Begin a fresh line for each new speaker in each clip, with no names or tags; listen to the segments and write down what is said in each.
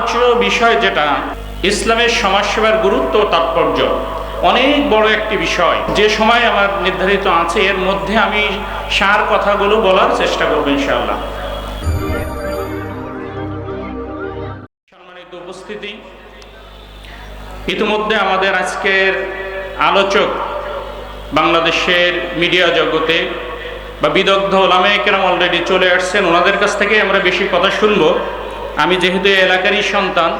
আলোচ্য বিষয় যেটা, ইসলামের সমাজসেবার গুরুত্ব তাৎপর্য। অনেক বড় একটি বিষয়। যে সময় আমার নির্ধারিত আছে, এর মধ্যে আমি সার কথাগুলো বলার চেষ্টা করব ইনশাআল্লাহ। সম্মানিত উপস্থিতি, ইতিমধ্যে আমাদের আজকের আলোচক বাংলাদেশের মিডিয়া জগতে বা বিদগ্ধ ওলামে কেরাম অলরেডি চলে আসছেন। ওনাদের কাছ থেকে আমরা বেশি কথা শুনব। আমি যেহেতু এলাকারই সন্তান,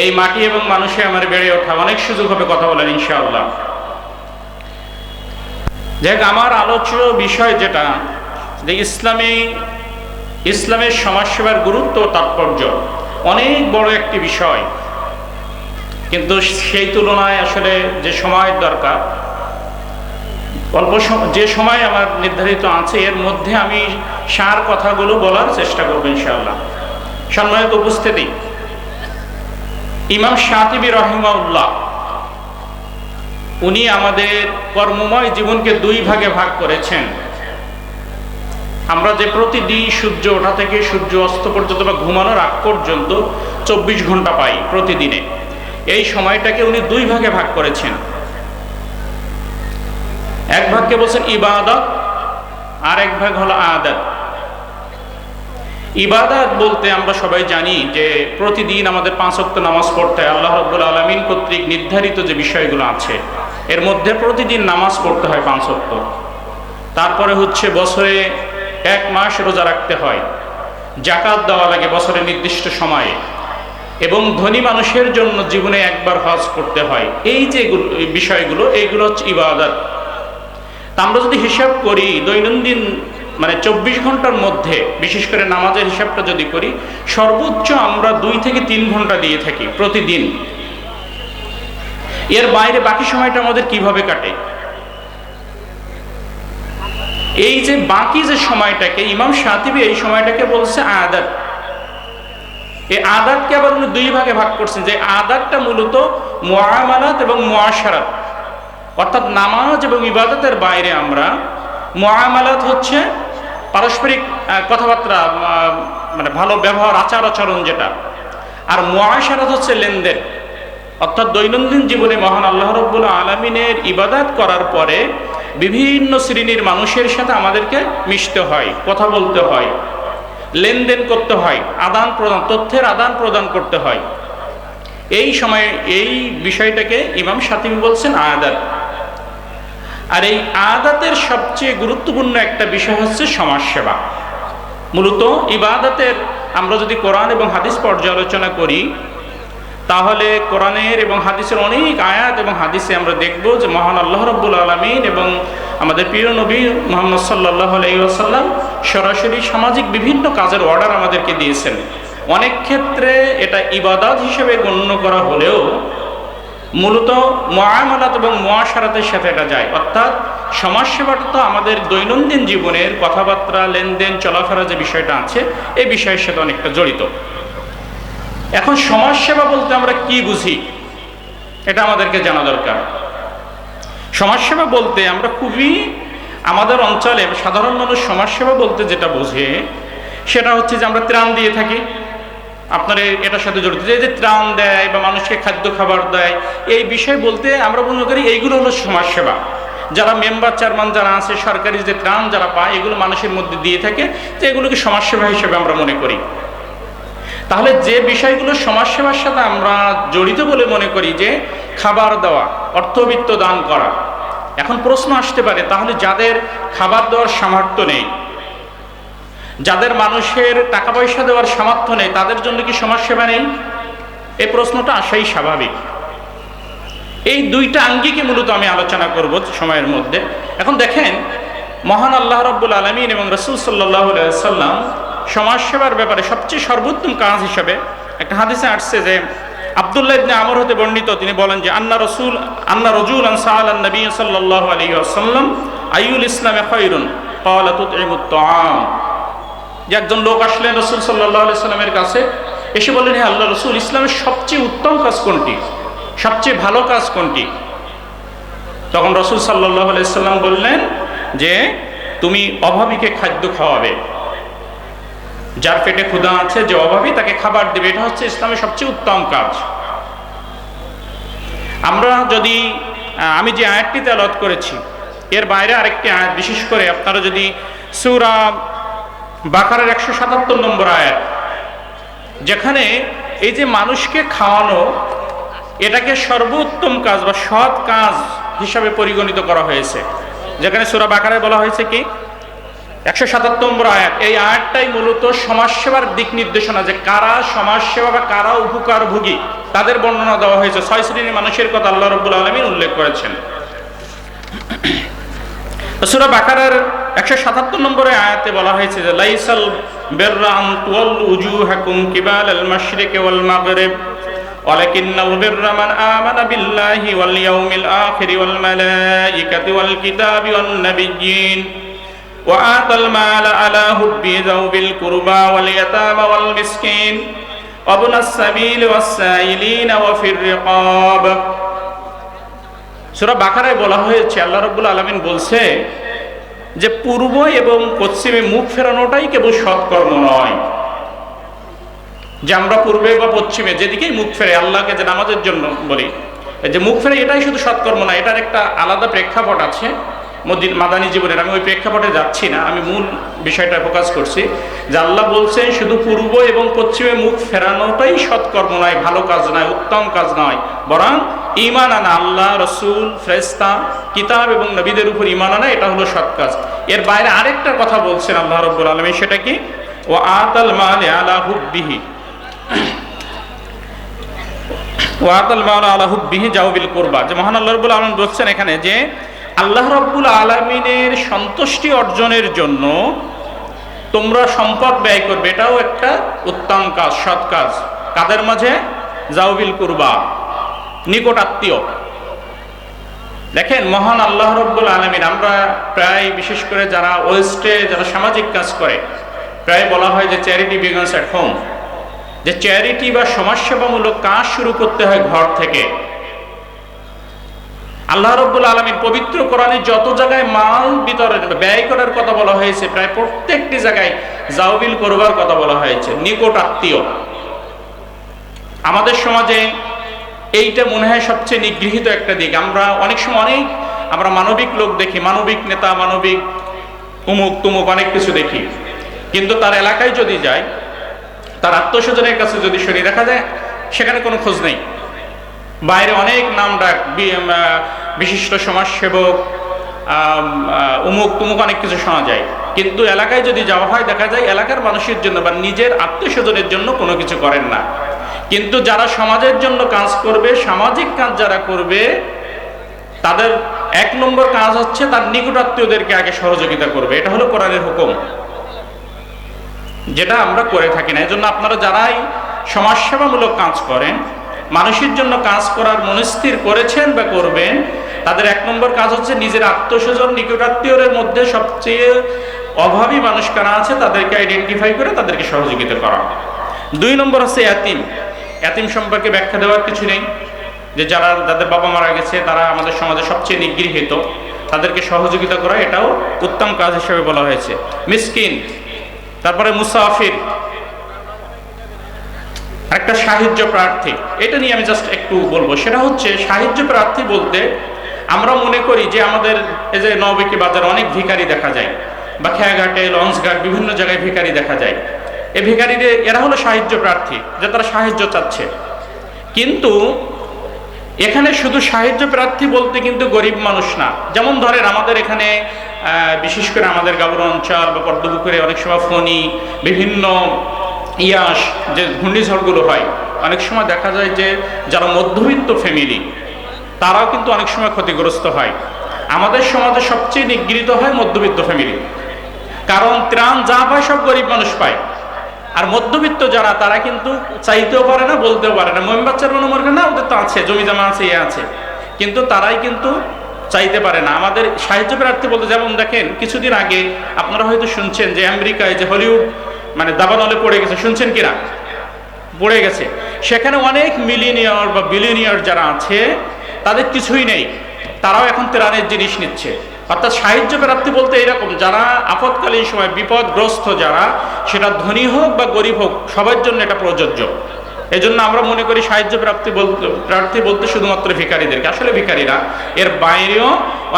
এই মাটি এবং মানুষে আমার বেড়ে ওঠা অনেক সুযোগ হবে কথা বলেন ইনশাআল্লাহ। দেখ আমার আলোচ্য বিষয় যেটা, যে ইসলামী, ইসলামের সমাজসেবার গুরুত্ব তাৎপর্য অনেক বড় একটি বিষয়। কিন্তু সেই তুলনায় আসলে যে সময় দরকার, অল্প যে সময় আমার নির্ধারিত আছে, এর মধ্যে আমি সার কথাগুলো বলার চেষ্টা করব ইনশাআল্লাহ। সম্মানিত উপস্থিতি, ইমাম শাতিবি রহিমাউল্লাহ উনি আমাদের কর্মময় জীবনকে দুই ভাগে ভাগ করেছেন। আমরা যে প্রতিদিন সূর্য ওঠা থেকে সূর্য অস্ত পর্যন্ত বা ঘুমানোর আগ পর্যন্ত চব্বিশ ঘণ্টা পাই প্রতিদিনে। এই সময়টাকে উনি দুই ভাগে ভাগ করেছেন। এক ভাগকে বলছেন ইবাদত, আর এক ভাগ হলো আদাত। ইবাদত বলতে আমরা সবাই জানি যে প্রতিদিন আমাদের পাঁচ ওয়াক্ত নামাজ পড়তে হয়। আল্লাহ রব্বুল আলমিন কর্তৃক নির্ধারিত যে বিষয়গুলো আছে, এর মধ্যে প্রতিদিন নামাজ পড়তে হয় পাঁচ ওয়াক্ত। তারপরে হচ্ছে বছরে এক মাস রোজা রাখতে হয়। জাকাত দেওয়া লাগে বছরের নির্দিষ্ট সময়ে। এবং ধনী মানুষের জন্য জীবনে একবার হজ করতে হয়। এই যে বিষয়গুলো এইগুলো হচ্ছে ইবাদত। আমরা যদি হিসাব করি, দৈনন্দিন মানে চব্বিশ ঘণ্টার মধ্যে, বিশেষ করে নামাজের হিসাবটা যদি করি, সর্বোচ্চ আমরা দুই থেকে তিন ঘণ্টা দিয়ে থাকি প্রতিদিন। এর বাইরে বাকি সময়টা আমাদের কীভাবে কাটে? এই যে বাকি যে সময়টাকে, ইমাম সাতিবি এই সময়টাকে বলছে আদাত। এই আদাতকে আবার উনি দুই ভাগে ভাগ করছেন যে আদাতটা মূলত মুআমালাত এবং মুআশারাত। অর্থাৎ নামাজ এবং ইবাদতের বাইরে আমরা মুআমালাত হচ্ছে পারস্পরিক কথাবার্তা মানে ভালো ব্যবহার, আচার আচরণ যেটা। আর মুআশারাত হচ্ছে লেনদেন। অর্থাৎ দৈনন্দিন জীবনে মহান আল্লাহ রব্বুল আলমিনের ইবাদত করার পরে বিভিন্ন শ্রেণির মানুষের সাথে আমাদেরকে মিশতে হয়, কথা বলতে হয়, লেনদেন করতে হয়, আদান প্রদান, তথ্যের আদান প্রদান করতে হয়। এই সময়ে এই বিষয়টাকে ইমাম সাতিম বলছেন আদাত আর এই আদাতের সবচেয়ে গুরুত্বপূর্ণ একটা বিষয় হচ্ছে সমাজসেবা। মূলত ইবাদতের আমরা যদি কোরআন এবং হাদিস পর্যালোচনা করি, তাহলে কোরআনের এবং হাদিসের অনেক আয়াত এবং হাদিসে আমরা দেখব যে মহান আল্লাহ রব্বুল আলমিন এবং আমাদের প্রিয় নবী মোহাম্মদ সাল্লাহ আলাইসাল্লাম সরাসরি সামাজিক বিভিন্ন কাজের অর্ডার আমাদেরকে দিয়েছেন। অনেক ক্ষেত্রে এটা ইবাদত হিসেবে গণ্য করা হলেও মূলত মহামালাত এবং মহাসারাতের সাথে এটা যায়। অর্থাৎ সমাজসেবাটা তো আমাদের দৈনন্দিন জীবনের কথাবার্তা, লেনদেন চলাফেরা যে বিষয়টা আছে, এই বিষয়ের সাথে অনেকটা জড়িত। এখন সমাজসেবা বলতে আমরা কি বুঝি? এটা আমাদেরকে জানা দরকার। সমাজসেবা বলতে আমরা খুবই আমাদের অঞ্চলে সাধারণ মানুষ সমাজসেবা বলতে যেটা বোঝে, সেটা হচ্ছে যে আমরা ত্রাণ দিয়ে থাকি। আপনার এটার সাথে জড়িত। যে ত্রাণ দেয় বা মানুষকে খাদ্য খাবার দেয়, এই বিষয় বলতে আমরা মনে করি এইগুলো হলো সমাজসেবা। যারা মেম্বার, চেয়ারম্যান যারা আছে, সরকারি যে ত্রাণ যারা পায়, এগুলো মানুষের মধ্যে দিয়ে থাকে যে এগুলোকে সমাজসেবা হিসেবে আমরা মনে করি। তাহলে যে বিষয়গুলো সমাজসেবার সাথে আমরা জড়িত বলে মনে করি যে খাবার দেওয়া, অর্থবিত্ত দান করা। এখন প্রশ্ন আসতে পারে, তাহলে যাদের খাবার দেওয়ার সামর্থ্য নেই যাদের মানুষের টাকা পয়সা দেওয়ার সামর্থ্য নেই, তাদের জন্য কি সমাজসেবা নেই? এই প্রশ্নটা আসাই স্বাভাবিক। এই দুইটা আঙ্গিকে মূলত আমি আলোচনা করব সময়ের মধ্যে। এখন দেখেন, মহান আল্লাহ রব্বুল আলমিন এবং রসুল সাল্লাহ সাল্লাম সমাজসেবার ব্যাপারে সবচেয়ে সর্বোত্তম কাজ হিসাবে একটা হাদিসে আসছে যে, আবদুল্লাহ ইবনে আমর হতে বর্ণিত, তিনি বলেন যে, আন্না রসুল, আন্না রজুল আনসাল নবী সাল্লাহ আলী আসাল্লাম আইউল ইসলামে খৈরুন পাওয়ালা তুত আম যে একজন লোক আসলেন রসুল সাল্লাহ সাল্লামের কাছে, এসে বললেন হ্যাঁ আল্লাহ রসুল, ইসলামের সবচেয়ে উত্তম কাজ কোনটি? সবচেয়ে ভালো কাজ কোনটি? তখন রসুল সাল্লাহ আলাইসাল্লাম বললেন যে, তুমি অভাবীকে খাদ্য খাওয়াবে। যার পেটে ক্ষুধা আছে, যে অভাবী তাকে খাবার দেবে। এটা হচ্ছে ইসলামের সবচেয়ে উত্তম কাজ। আমরা যদি আমি যে আয়াতটি তেলত করেছি, এর বাইরে আরেকটি আয়াত, বিশেষ করে আপনারা যদি সুরা বাকারের একশো সাতাত্তর নম্বর আয়াত। যেখানে এই যে মানুষকে খাওয়ানো, এটাকে সর্বোত্তম কাজ বা সৎ কাজ হিসাবে পরিগণিত করা হয়েছে। যেখানে সুরা বাকারে বলা হয়েছে কি? একশো সাতাত্তর নম্বর আয়াত। এই আয়াতটাই মূলত সমাজসেবার দিক নির্দেশনা যে কারা সমাজসেবা বা কারা উপকারভোগী, তাদের বর্ণনা দেওয়া হয়েছে। ছয় শ্রেণির মানুষের কথা আল্লাহ রব্বুল আলমিন উল্লেখ করেছেন। সুরা বাকারার একশো সাতাত্তর নম্বরে আয়াতে বলা হয়েছে যে লাইসাল বেররা আন তুয়াল্লু উজুহাকুম কিবাল আল মাশরিক ওয়াল মাগরিব ولكن البر من آمن بالله واليوم الآخر والملائكة والكتاب والنبيين وآتى المال على حبه ذوي القربى واليتامى والمسكين وابن السبيل والسائلين وفي الرقاب সুরা বাকারায় বলা হয়েছে আল্লাহ রব্বুল আলমিন বলছে যে পূর্ব এবং পশ্চিমে মুখ ফেরানোটাই কেবল সৎকর্ম নয়। যে আমরা পূর্বে বা পশ্চিমে যেদিকেই মুখ ফেরে, আল্লাহকে যে নামাজের জন্য বলি, যে মুখ ফেরে এটাই শুধু সৎকর্ম না, এটার একটা আলাদা প্রেক্ষাপট আছে মদিন মাদানী জীবনের। আমি ওই প্রেক্ষাপটে যাচ্ছি না, আমি মূল বিষয়টা ফোকাস করছি যে আল্লাহ বলছেন, শুধু পূর্ব এবং পশ্চিমে মুখ ফেরানোটাই সৎকর্ম নয়, ভালো কাজ নয়, উত্তম কাজ নয়, বরং ইমান আনা, আল্লাহ, রসুল ফ্রেস্তা কিতাব এবং নবীদের উপর ইমান আনা, এটা হলো সৎ কাজ। এর বাইরে আরেকটা কথা বলছেন আল্লাহ রব্বুল আলমী সেটা কি? ও আতাল মালে আলা হুব্বিহি। ওয়াতাল মাওলা আলা হুব্বিহি জাউবিল কুরবা। যে মহান আল্লাহ রব্বুল আলম বলছেন এখানে যে, আল্লাহ রব্বুল আলমিনের সন্তুষ্টি অর্জনের জন্য তোমরা সম্পদ ব্যয় করবে। এটাও একটা উত্তম কাজ, সৎ কাজ। কাদের মাঝে? জাউবিল কুরবা। নিকট আত্মীয়। দেখেন, মহান আল্লাহ রব্বুল আলমিন, আমরা প্রায় বিশেষ করে যারা ওয়েস্টে যারা সামাজিক কাজ করে, প্রায় বলা হয় যে চ্যারিটি বিগন্স অ্যাট হোম। যে চ্যারিটি বা সমাজসেবামূলক কাজ শুরু করতে হয় ঘর থেকে। আল্লাহ রব্বুল আলমীর পবিত্র কোরআনে যত জায়গায় মাল বিতরণ ব্যয় করার কথা বলা হয়েছে, প্রায় প্রত্যেকটি জায়গায় জাউবিল করবার কথা বলা হয়েছে, নিকট আত্মীয়। আমাদের সমাজে এইটা মনে হয় সবচেয়ে নিগৃহীত একটা দিক। আমরা অনেক সময় অনেক, আমরা মানবিক লোক দেখি, মানবিক নেতা, মানবিক উমুক তুমুক অনেক কিছু দেখি। কিন্তু তার এলাকায় যদি যায় তার আত্মস্বজনের কাছে যদি শরীর দেখা যায় সেখানে কোনো খোঁজ নেই। বাইরে অনেক নাম ডাক বিশিষ্ট সমাজসেবক উমুক তুমুক অনেক কিছু শোনা যায়। কিন্তু এলাকায় যদি যাওয়া হয়, দেখা যায় এলাকার মানুষের জন্য বা নিজের আত্মীয় স্বজনের জন্য কোনো কিছু করেন না। কিন্তু যারা সমাজের জন্য কাজ করবে, সামাজিক কাজ যারা করবে, তাদের এক নম্বর কাজ হচ্ছে তার নিকটাত্মীয়দেরকে আগে সহযোগিতা করবে। এটা হলো কোরআনের হুকুম। যেটা আমরা করে থাকি না। এজন্য আপনারা যারাই সমাজসেবামূলক কাজ করেন, মানুষের জন্য কাজ করার মনস্থির করেছেন বা করবেন, তাদের এক নম্বর কাজ হচ্ছে নিজের আত্মস্বজন, নিকটাত্মীয়দের মধ্যে সবচেয়ে অভাবী মানুষ কারা আছে, তাদেরকে আইডেন্টিফাই করে তাদেরকে সহযোগিতা করা। দুই নম্বর হচ্ছে এতিম। এতিম সম্পর্কে ব্যাখ্যা দেওয়ার কিছু নেই, যে যারা, যাদের বাবা মারা গেছে, তারা আমাদের সমাজে সবচেয়ে নিগৃহীত। তাদেরকে সহযোগিতা করা এটাও উত্তম কাজ হিসেবে বলা হয়েছে। মিসকিন, তারপরে মুসাফির একটা সাহায্য প্রার্থী। এটা নিয়ে আমি জাস্ট একটু বলব। সেটা হচ্ছে সাহায্য প্রার্থী বলতে আমরা মনে করি যে আমাদের এই যে নবেকি বাজার অনেক ভিখারি দেখা যায়। বা খেয়াঘাটে লঞ্চঘাট, বিভিন্ন জায়গায় ভিখারি দেখা যায়। এই ভিখারিদের, এরা হলো সাহায্য প্রার্থী, যে তারা সাহায্য চাচ্ছে। কিন্তু এখানে শুধু সাহায্য প্রার্থী বলতে কিন্তু গরিব মানুষ না। যেমন ধরেন আমাদের এখানে বিশেষ করে আমাদের গাবর অঞ্চল বা পদ্মপুকুরে অনেক সময় ফণি, বিভিন্ন ইয়াস, যে ঘূর্ণিঝড়গুলো হয়, অনেক সময় দেখা যায় যে যারা মধ্যবিত্ত ফ্যামিলি, তারাও কিন্তু অনেক সময় ক্ষতিগ্রস্ত হয়। আমাদের সমাজে সবচেয়ে নিগৃহীত হয় মধ্যবিত্ত ফ্যামিলি। কারণ ত্রাণ যা পায় সব গরিব মানুষ পায়। আর মধ্যবিত্ত যারা, তারা কিন্তু চাইতেও পারে না, বলতেও পারে না। মহিম বাচ্চার মনে মনে না, ওদের তো আছে, জমি জমা আছে ইয়ে আছে। কিন্তু তারাই কিন্তু চাইতে পারে না। আমাদের সাহায্য প্রার্থী বলতে, যেমন দেখেন, কিছুদিন আগে আপনারা হয়তো শুনছেন যে আমেরিকায় যে হলিউড মানে দাবানলে পড়ে গেছে, শুনছেন কিনা? পড়ে গেছে। সেখানে অনেক মিলিনিয়র বা বিলিনিয়র যারা আছে, তাদের কিছুই নেই। তারাও এখন ত্রাণের জিনিস নিচ্ছে। অর্থাৎ সাহায্য প্রাপ্তি বলতে এরকম যারা আপৎকালীন সময় বিপদগ্রস্ত, যারা সেটা ধনী হোক বা গরিব হোক, সবার জন্য এটা প্রযোজ্য। এই জন্য আমরা মনে করি সাহায্য প্রাপ্তি বলতে প্রার্থী বলতে শুধুমাত্র ভিকারীদেরকে আসলে ভিকারীরা এর বাইরেও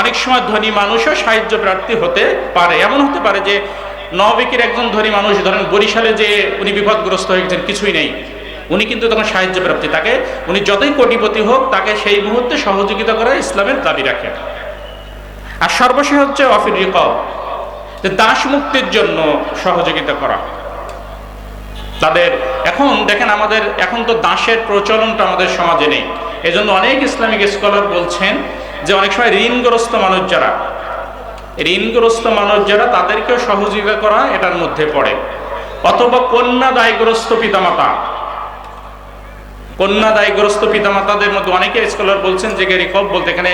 অনেক সময় ধনী মানুষও সাহায্য প্রার্থী হতে পারে। এমন হতে পারে যে নবিকের একজন ধনী মানুষ, ধরেন বরিশালে যে উনি বিপদগ্রস্ত হয়েছেন কিছুই নেই। উনি কিন্তু তখন সাহায্য প্রাপ্তি, তাকে উনি যতই কোটিপতি হোক, তাকে সেই মুহূর্তে সহযোগিতা করা ইসলামের দাবি রাখে। আর সর্বশেষ হচ্ছে অফির রিকব। যে দাস মুক্তির জন্য সহযোগিতা করা। তাদের এখন দেখেন আমাদের এখন তো দাসের প্রচলনটা আমাদের সমাজে নেই। এজন্য অনেক ইসলামিক স্কলার বলছেন যে অনেক সময় ঋণগ্রস্ত মানুষ যারা, ঋণগ্রস্ত মানুষ যারা তাদেরকেও সহযোগিতা করা এটার মধ্যে পড়ে। অথবা কন্যা দায়গ্রস্ত পিতামাতা। কন্যা দায়গ্রস্ত পিতামাতাদের মধ্যে অনেকে স্কলার বলছেন যে রিকব বলতে এখানে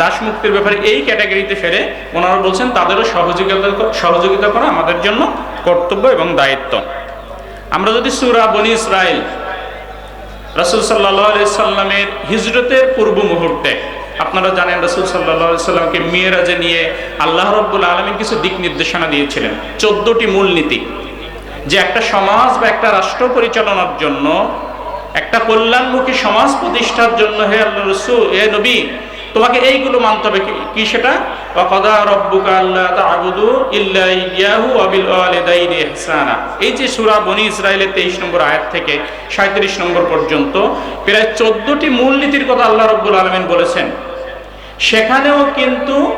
দাস মুক্তির ব্যাপারে এই ক্যাটাগরিতে ফেলে ওনারা বলছেন তাদেরও সহযোগিতা সহযোগিতা করা আমাদের জন্য কর্তব্য এবং দায়িত্ব। আমরা যদি সুরা বনি ইসরায়েল রসুল সাল্লাহ সাল্লামের হিজরতের পূর্ব মুহূর্তে, আপনারা জানেন রসুল সাল্লাহ সাল্লামকে মেয়েরাজে নিয়ে আল্লাহ রব্বুল আলমীর কিছু দিক নির্দেশনা দিয়েছিলেন। চোদ্দটি মূলনীতি। যে একটা সমাজ বা একটা রাষ্ট্র পরিচালনার জন্য একটা কল্যাণমুখী সমাজ প্রতিষ্ঠার জন্য হে আল্লাহ রসুল হে নবী, তোমাকে এইগুলো মানতে হবে। কি- কি সেটা? ওয়াকাদা রব্বুকা আল্লা তা'বুদু ইল্লা ইয়াহু ওয়া বিল ওয়ালিদাইনি ইহসানা। এই যে সূরা বনি ইসরাইলের 23 নম্বর আয়াত থেকে 37 নম্বর পর্যন্ত, প্রায় 14টি মূলনীতির কথা আল্লাহ রাব্বুল আলামিন বলেছেন। সেখানেও কিন্তু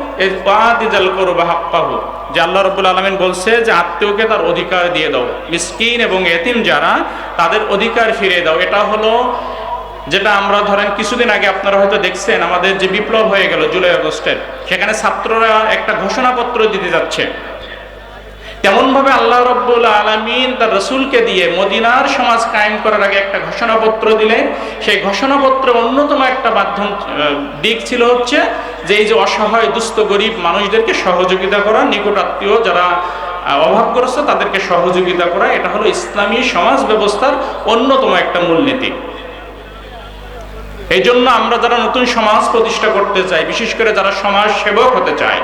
যে বলছে যে আত্মীয়কে তার অধিকার দিয়ে দাও। মিসকিন এবং এতিম যারা, তাদের অধিকার ফিরিয়ে দাও। এটা হলো যেটা আমরা ধরেন কিছুদিন আগে আপনারা হয়তো দেখছেন, আমাদের যে বিপ্লব হয়ে গেল জুলাই আগস্টের, সেখানে ছাত্ররা একটা ঘোষণাপত্র দিতে যাচ্ছে। তেমনভাবে আল্লাহ রব্বুল আলমিন তার রসুলকে দিয়ে মদিনার সমাজ কায়েম করার আগে একটা ঘোষণাপত্র দিলেন, সেই ঘোষণাপত্রের অন্যতম একটা মাধ্যম দিক ছিল হচ্ছে যে এই যে অসহায়, দুস্থ, গরিব মানুষদেরকে সহযোগিতা করা, নিকট আত্মীয় যারা অভাবগ্রস্ত তাদেরকে সহযোগিতা করা, এটা হলো ইসলামী সমাজ ব্যবস্থার অন্যতম একটা মূলনীতি। এই জন্য আমরা যারা নতুন সমাজ প্রতিষ্ঠা করতে চাই, বিশেষ করে যারা সমাজ সেবক হতে চায়,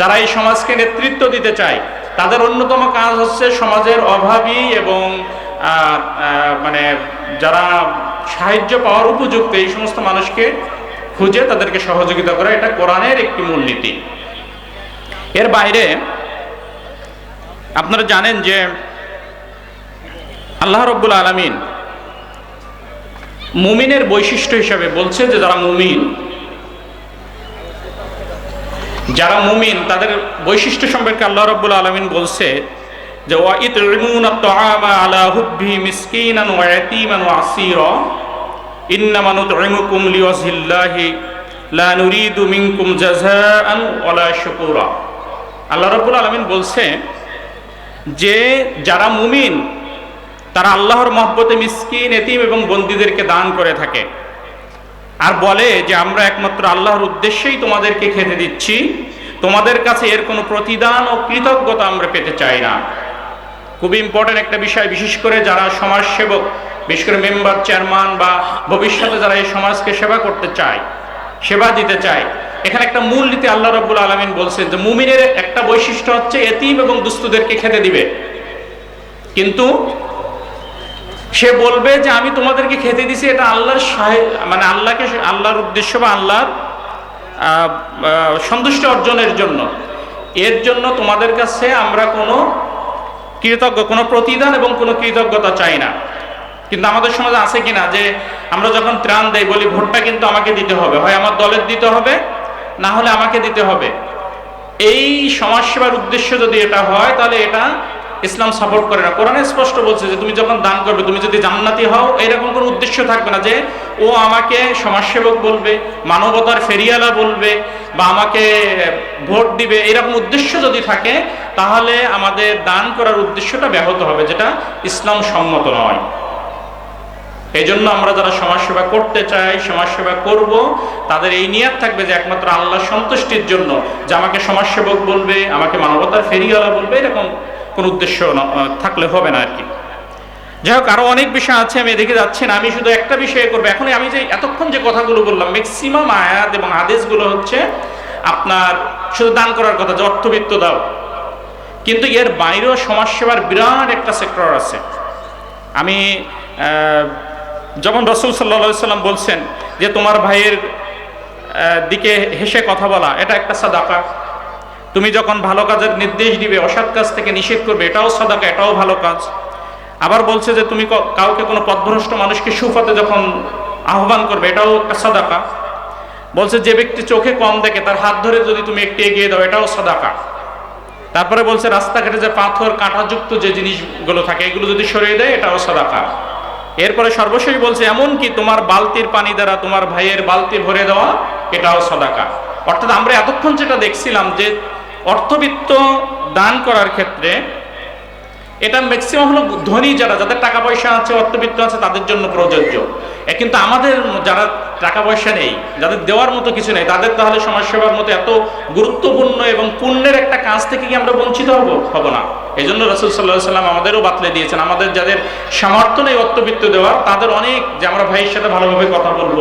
যারা এই সমাজকে নেতৃত্ব দিতে চায় তাদের অন্যতম কাজ হচ্ছে সমাজের অভাবী এবং মানে যারা সাহায্য পাওয়ার উপযুক্ত এই সমস্ত মানুষকে খুঁজে তাদেরকে সহযোগিতা করা এটা কোরআনের একটি মূলনীতি। এর বাইরে আপনারা জানেন যে আল্লাহ রব্বুল আলমিন মুমিনের বৈশিষ্ট্য হিসাবে বলছে যে যারা মুমিন যারা মুমিন, তাদের বৈশিষ্ট্য সম্পর্কে আল্লাহ রাব্বুল আলামিন বলছে যে আল্লাহ রাব্বুল আলামিন বলছে যে, যারা মুমিন, তারা আল্লাহর মহব্বতে মিসকিন, এতিম এবং বন্দীদেরকে দান করে থাকে। আর বলে যে, আমরা একমাত্র আল্লাহর উদ্দেশ্যেই তোমাদেরকে খেতে দিচ্ছি। তোমাদের কাছে এর কোনো প্রতিদান ও কৃতজ্ঞতা আমরা পেতে চাই না। খুব ইম্পর্টেন্ট একটা বিষয়, বিশেষ করে যারা সমাজ সেবক বিশেষ করে মেম্বার, চেয়ারম্যান বা ভবিষ্যতে যারা এই সমাজকে সেবা করতে চায়, সেবা দিতে চায়, এখানে একটা মূল নীতি আল্লাহ রব্বুল আলমিন বলছেন যে, মুমিনের একটা বৈশিষ্ট্য হচ্ছে এতিম এবং দুস্থদেরকে খেতে দিবে। কিন্তু সে বলবে যে আমি তোমাদেরকে খেতে দিছি, এটা আল্লাহর মানে আল্লাহকে আল্লাহর উদ্দেশ্য বা আল্লাহর সন্তুষ্টি অর্জনের জন্য। এর জন্য তোমাদের কাছে আমরা কোনো কৃতজ্ঞ, কোনো প্রতিদান এবং কোনো কৃতজ্ঞতা চাই না। কিন্তু আমাদের সমাজে আছে কিনা যে আমরা যখন ত্রাণ দেই, বলি, ভোটটা কিন্তু আমাকে দিতে হবে। হয়, আমার দলের দিতে হবে, না হলে আমাকে দিতে হবে। এই সমাজসেবার উদ্দেশ্য যদি এটা হয়, তাহলে এটা ইসলাম সাপোর্ট করে না। কোরআনে স্পষ্ট বলছে যে তুমি যখন দান করবে, তুমি যদি জান্নাতি হও, এরকম কোনো উদ্দেশ্য থাকবে না যে ও আমাকে সমাজসেবক বলবে, মানবতার ফেরিয়ালা বলবে, বা আমাকে ভোট দিবে, এরকম উদ্দেশ্য যদি থাকে, তাহলে আমাদের দান করার উদ্দেশ্যটা ব্যাহত হবে, যেটা ইসলাম সম্মত নয়। এই জন্য আমরা যারা সমাজসেবা করতে চাই সমাজসেবা করব, তাদের এই নিয়াত থাকবে যে একমাত্র আল্লাহ সন্তুষ্টির জন্য, যে আমাকে সমাজসেবক বলবে, আমাকে মানবতার ফেরিওয়ালা বলবে, এরকম কোন উদ্দেশ্য থাকলে হবে না আর কি যাই হোক, আরও অনেক বিষয় আছে, আমি দেখে যাচ্ছি না। আমি শুধু একটা বিষয়ে করব। এখন আমি যে এতক্ষণ যে কথাগুলো বললাম ম্যাক্সিমাম আয়াত এবং আদেশগুলো হচ্ছে আপনার শুধু দান করার কথা, যে অর্থবিত্ত দাও। কিন্তু এর বাইরেও সমাজসেবার বিরাট একটা সেক্টর আছে। আমি যখন রসুল সাল্লা সাল্লাম বলছেন যে, তোমার ভাইয়ের দিকে হেসে কথা বলা, এটা একটা সাদাকা। তুমি যখন ভালো কাজের নির্দেশ দিবে, অসৎ কাজ থেকে নিষেধ করবে, এটাও সাদাকা, এটাও ভালো কাজ। আবার বলছে যে তুমি কাউকে কোনো পথভ্রষ্ট মানুষকে সুফাতে যখন আহ্বান করবে, এটাও সাদাকা। বলছে যে ব্যক্তি চোখে কম দেখে, তার হাত ধরে যদি তুমি একটু এগিয়ে দাও, এটাও সাদাকা। তারপরে বলছে, রাস্তাঘাটে যে পাথর, কাঁটাযুক্ত যে জিনিসগুলো থাকে, এগুলো যদি সরিয়ে দেয়, এটাও সাদাকা। এরপরে সর্বশেষ বলছে এমন কি তোমার বালতির পানি দ্বারা তোমার ভাইয়ের বালতি ভরে দেওয়া, এটাও সাদাকা। অর্থাৎ আমরা এতক্ষণ যেটা দেখছিলাম যে অর্থবিত্ত দান করার ক্ষেত্রে এটা ম্যাক্সিমাম হলো ধনী যারা, যাদের টাকা পয়সা আছে, অর্থবিত্ত আছে, তাদের জন্য প্রযোজ্য। কিন্তু আমাদের যারা টাকা পয়সা নেই, যাদের দেওয়ার মতো কিছু নেই, তাদের তাহলে সমাজসেবার মতো এত গুরুত্বপূর্ণ এবং পুণ্যের একটা কাজ থেকে কি আমরা বঞ্চিত হব? হব না। এই জন্য রসুল সাল্লাহ সাল্লাম আমাদেরও বাতলে দিয়েছেন, আমাদের যাদের সামর্থ্য নেই অর্থবিত্ত দেওয়ার তাদের অনেক যে আমরা ভাইয়ের সাথে ভালোভাবে কথা বলব,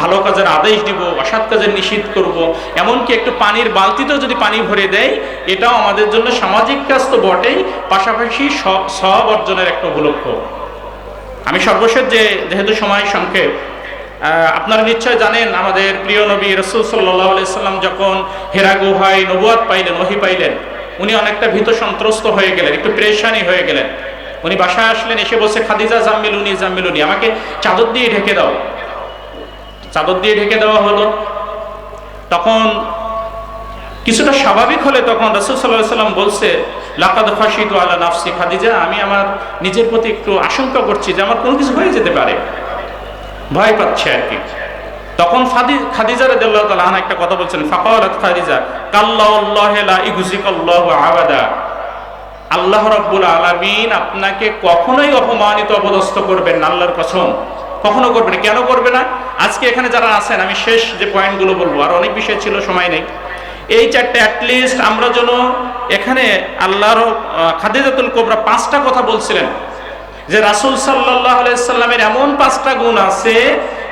ভালো কাজের আদেশ দিব, অসৎ কাজের নিষিদ্ধ করব, এমনকি একটু পানির বালতিতেও যদি পানি ভরে দেয়, এটাও আমাদের জন্য সামাজিক কাজ তো বটেই, পাশাপাশি সব অর্জনের একটা উপলক্ষ। আমি সর্বশেষ যে, যেহেতু সময় সংক্ষেপ আপনারা নিশ্চয় জানেন আমাদের প্রিয় নবী রসুল সাল্লাহ সাল্লাম যখন হেরা গুহায় নবুয়াদ পাইলেন, ওহি পাইলেন, উনি অনেকটা ভীত সন্ত্রস্ত হয়ে গেলেন, একটু প্রেশানি হয়ে গেলেন। উনি বাসায় আসলেন, এসে বসে খাদিজা জাম্মিলুনি জাম্মিলুনি, আমাকে চাদর দিয়ে ঢেকে দাও। চাদর দিয়ে ঢেকে দেওয়া হলো। তখন কিছুটা স্বাভাবিক হলে তখন রসুল সাল্লাহ সাল্লাম বলছে লাকাদ ফাশিদু আলা নাফসি খাদিজা, আমি আমার নিজের প্রতি একটু আশঙ্কা করছি যে আমার কোনো কিছু হয়ে যেতে পারে। ভয় পাচ্ছে আর কি। তখন খাদিজা রাদিয়াল্লাহু তাআলা একটা কথা বলছেন ফাকালাত খাদিজা কাল্লাল্লাহু লা ইগজিকাল্লাহু আবাদা আল্লাহ রাব্বুল আলামিন আপনাকে কখনোই অপমানিত, অপদস্থ করবেন না, আল্লাহর কসম। কখনো করবে না। কেন করবে না? আজকে এখানে যারা আছেন, আমি শেষ যে পয়েন্টগুলো বলব, আর অনেক বিষয় ছিল, সময় নেই। এই চারটে অ্যাটলিস্ট আমরা যেন এখানে আল্লাহর খাদিজাতুল কোবরা পাঁচটা কথা বলছিলেন। যে রাসূল আলাইহি সাল্লামের এমন পাঁচটা গুণ আছে,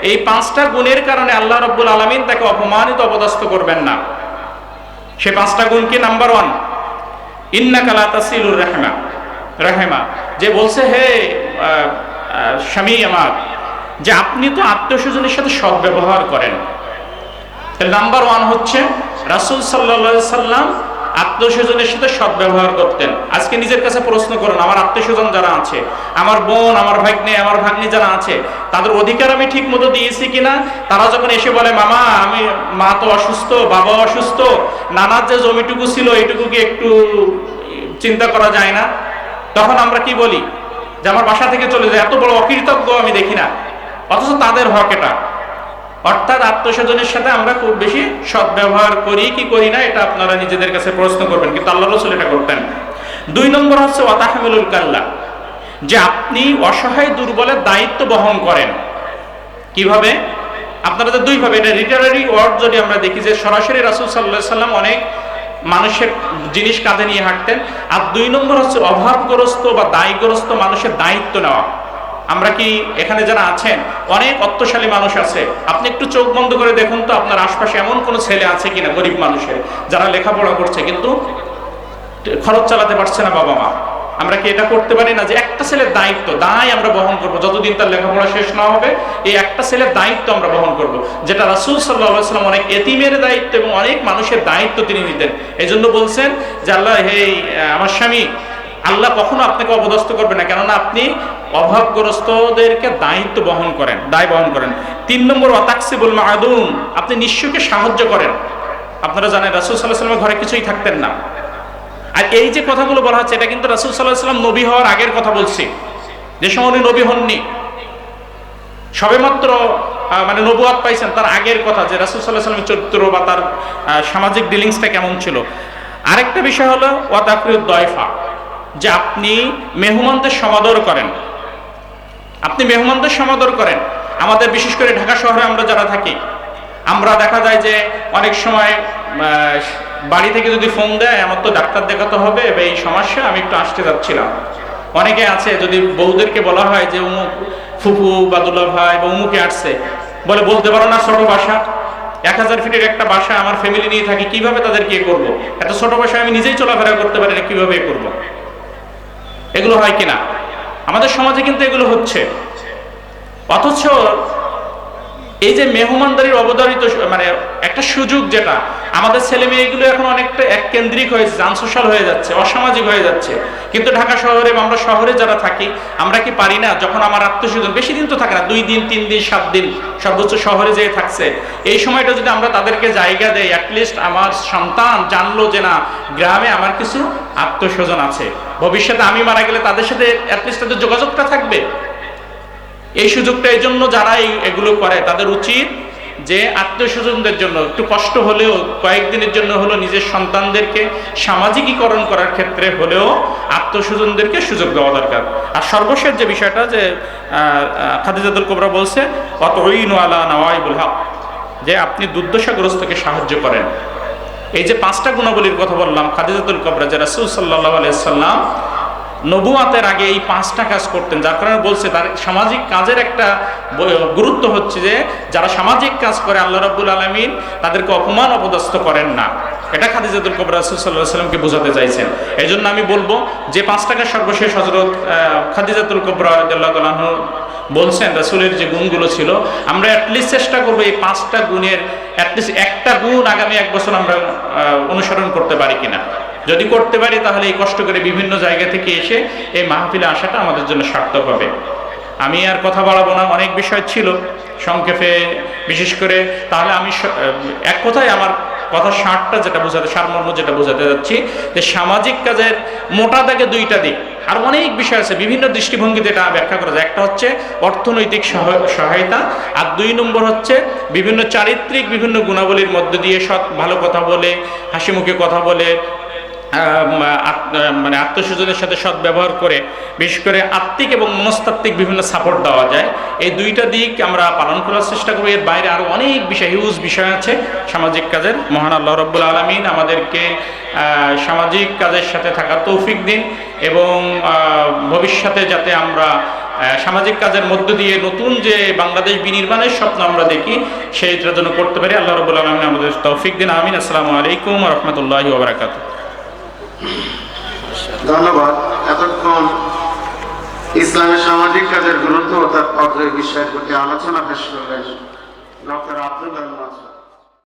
এই পাঁচটা গুণের কারণে আল্লাহ রাব্বুল আলামিন তাকে অপমানিত, অপদস্থ করবেন না। সে পাঁচটা গুণ কি? নাম্বার ওয়ান ইন্নাকা লা তাসিলুর রাহমা। রাহেমা, যে বলছে, হে স্বামী আমার, যে আপনি তো আত্মীয়স্বজনের সাথে সদ্ব্যবহার করেন। নাম্বার ওয়ান হচ্ছে, রাসূল সাল্লাল্লাহু সাল্লাম আত্মীয়স্বজনের সাথে সব ব্যবহার করতেন। আজকে নিজের কাছে প্রশ্ন করুন, আমার আত্মীয়স্বজন যারা আছে, আমার বোন, আমার ভাগ্নে, আমার ভাগ্নি যারা আছে, তাদের অধিকার আমি ঠিক মতো দিয়েছি কিনা? তারা যখন এসে বলে, মামা, আমি, মা তো অসুস্থ, বাবা অসুস্থ, নানার যে জমিটুকু ছিল এইটুকু কি একটু চিন্তা করা যায় না? তখন আমরা কি বলি? যে, আমার বাসা থেকে চলে যায়, এত বড় অকৃতজ্ঞ আমি দেখি না। অথচ তাদের হক এটা। অর্থাৎ আত্মস্বজনের সাথে আমরা খুব বেশি সদ্ব্যবহার করি কি করি না, এটা আপনারা নিজেদের কাছে প্রশ্ন করবেন, কিন্তু আল্লাহ রসুল এটা করতেন। দুই নম্বর হচ্ছে, ওয়াতাহমিলুল কাল্লা, যে আপনি অসহায় দুর্বলের দায়িত্ব বহন করেন। কীভাবে? আপনারা তো দুইভাবে এটা রিটারারি ওয়ার্ড যদি আমরা দেখি, যে সরাসরি রাসুল সাল্লাহ সাল্লাম অনেক মানুষের জিনিস কাঁধে নিয়ে হাঁটতেন। আর দুই নম্বর হচ্ছে, অভাবগ্রস্ত বা দায়গ্রস্ত মানুষের দায়িত্ব নেওয়া। আমরা কি এখানে যারা আছেন, অনেক অর্থশালী মানুষ আছে। আপনি একটু চোখ বন্ধ করে দেখুন তো আপনার আশপাশে এমন কোনো ছেলে আছে কিনা, গরিব মানুষের, যারা লেখাপড়া করছে কিন্তু খরচ চালাতে পারছে না বাবা মা। আমরা কি এটা করতে পারি না যে একটা ছেলের দায়িত্ব, দায় আমরা বহন করব, যতদিন তার লেখাপড়া শেষ না হবে, এই একটা ছেলের দায়িত্ব আমরা বহন করব, যেটা রাসুল সাল্লাহ সাল্লাম অনেক এতিমের দায়িত্ব এবং অনেক মানুষের দায়িত্ব তিনি নিতেন। এই জন্য বলছেন যে, আল্লাহ হে আমার স্বামী, আল্লাহ কখনো আপনাকে অপদস্থ করবে না। কেননা আপনি অভাবগ্রস্তদেরকে দায়িত্ব বহন করেন, দায় বহন করেন। তিন নম্বর অতাক্সিবুল মাহাদুম আপনি নিঃস্বকে সাহায্য করেন। আপনারা জানেন, রাসুল সাল্লাহ সাল্লামের ঘরে কিছুই থাকতেন না। আর এই যে কথাগুলো বলা হচ্ছে, এটা কিন্তু রাসুল সাল্লাহ সাল্লাম নবী হওয়ার আগের কথা বলছি। যে সময় উনি নবী হননি, সবেমাত্র মানে নবুয়াত পাইছেন, তার আগের কথা যে রাসুল সাল্লাহ সাল্লামের চরিত্র বা তার সামাজিক ডিলিংসটা কেমন ছিল। আরেকটা বিষয় হলো ওয়াতাফরিউদ দয়ফা যে আপনি মেহমানদের সমাদর করেন। আপনি মেহমানদের সমাদর করেন। আমাদের বিশেষ করে ঢাকা শহরে আমরা যারা থাকি, আমরা দেখা যায় যে অনেক সময় বাড়ি থেকে যদি ফোন দেয়, আমার তো ডাক্তার দেখাতে হবে বা এই সমস্যা, আমি একটু আসতে যাচ্ছিলাম। অনেকে আছে, যদি বউদেরকে বলা হয় যে অমুক ফুফু বা দুলা ভাই বা অমুকে আসছে। বলে, বলতে পারো না, ছোট বাসা। এক হাজার ফিটের একটা বাসা আমার ফ্যামিলি নিয়ে থাকি, কীভাবে তাদেরকে এ করব? এত ছোট বাসায় আমি নিজেই চলাফেরা করতে পারি না, কীভাবে করব? এগুলো হয় কিনা? আমাদের সমাজে কিন্তু এগুলো হচ্ছে। অথচ এই যে মেহমানদারির অবদারিত মানে একটা সুযোগ যেটা, আমাদের ছেলে মেয়েগুলো এখন অনেকটা এক কেন্দ্রিক হয়েছে আনসোশাল হয়ে যাচ্ছে, অসামাজিক হয়ে যাচ্ছে। কিন্তু ঢাকা শহরে আমরা শহরে যারা থাকি, আমরা কি পারি না যখন আমার আত্মীয় বেশি দিন তো থাকে না, দুই দিন, তিন দিন, সাত দিন সর্বোচ্চ শহরে যেয়ে থাকছে। এই সময়টা যদি আমরা তাদেরকে জায়গা দেই অ্যাটলিস্ট আমার সন্তান জানলো যে না, গ্রামে আমার কিছু আত্মস্বজন আছে। ভবিষ্যতে আমি মারা গেলে তাদের সাথে অ্যাটলিস্ট তাদের যোগাযোগটা থাকবে। এই সুযোগটা এই জন্য যারা এগুলো করে, তাদের উচিত যে আত্মীয় স্বজনদের জন্য, একটু কষ্ট হলেও কয়েকদিনের জন্য হলো নিজের সন্তানদেরকে সামাজিকীকরণ করার ক্ষেত্রে হলেও আত্মীয় স্বজনদেরকে সুযোগ দেওয়া দরকার। আর সর্বশেষ যে বিষয়টা যে খাদিজাদুল কোবরা বলছে অত আলা নওয়াইবুল হক যে আপনি দুর্দশাগ্রস্তকে সাহায্য করেন। এই যে পাঁচটা গুণাবলীর কথা বললাম, খাদিজাতুল কবরা, যে রাসুল সাল্লাহ আলাইসাল্লাম নবুয়াতের আগে এই পাঁচটা কাজ করতেন। যার কারণে বলছে, তার সামাজিক কাজের একটা গুরুত্ব হচ্ছে যে, যারা সামাজিক কাজ করে, আল্লাহ রাব্বুল আলমিন তাদেরকে অপমান অপদস্থ করেন না। এটা খাদিজাতুল কবরা রাসুল সাল্লাহ সাল্লামকে বোঝাতে চাইছেন। এই জন্য আমি বলব যে পাঁচ টাকার সর্বশেষ হজরত খাদিজাতুল কবরা আল্লাহ বলছেন, রাসুলের যে গুণগুলো ছিল, আমরা অ্যাটলিস্ট চেষ্টা করব এই পাঁচটা গুণের অ্যাটলিস্ট একটা গুণ আগামী এক বছর আমরা অনুসরণ করতে পারি কিনা। যদি করতে পারি তাহলে এই কষ্ট করে বিভিন্ন জায়গা থেকে এসে এই মাহফিলে আসাটা আমাদের জন্য সার্থক হবে। আমি আর কথা বাড়াবো না, অনেক বিষয় ছিল সংক্ষেপে, বিশেষ করে তাহলে আমি এক কথায় আমার কথার সারটা যেটা বোঝাতে, সারমর্ম যেটা বোঝাতে যাচ্ছি যে সামাজিক কাজের মোটা দাগে দুইটা দিক। আর অনেক বিষয় আছে, বিভিন্ন দৃষ্টিভঙ্গিতে এটা ব্যাখ্যা করা যায়। একটা হচ্ছে অর্থনৈতিক সহায়- সহায়তা, আর দুই নম্বর হচ্ছে বিভিন্ন চারিত্রিক বিভিন্ন গুণাবলীর মধ্য দিয়ে সৎ ভালো কথা বলে হাসি মুখে কথা বলে মানে আত্মস্বজনের সাথে সৎ ব্যবহার করে, বিশেষ করে আত্মিক এবং মনস্তাত্ত্বিক বিভিন্ন সাপোর্ট দেওয়া যায়। এই দুইটা দিক আমরা পালন করার চেষ্টা করব। এর বাইরে আরও অনেক বিষয় হিউজ বিষয় আছে। সামাজিক কাজের, মহান আল্লাহ রব্বুল আলমিন আমাদেরকে সামাজিক কাজের সাথে থাকার তৌফিক দিন এবং ভবিষ্যতে যাতে আমরা সামাজিক কাজের মধ্য দিয়ে নতুন যে বাংলাদেশ বিনির্মাণের স্বপ্ন আমরা দেখি, সেইটার জন্য করতে পারি। আল্লাহ রব্বুল আলমিন আমাদের তৌফিক দিন। আমিন। আসসালামু আলাইকুম রহমতুল্লাহ ওবরাকাতু
ধন্যবাদ। এতক্ষণ ইসলামের সামাজিক কাজের গুরুত্ব অর্থাৎ তার বিষয়ের প্রতি আলোচনা পেশ করলেন ডক্টর আব্দুল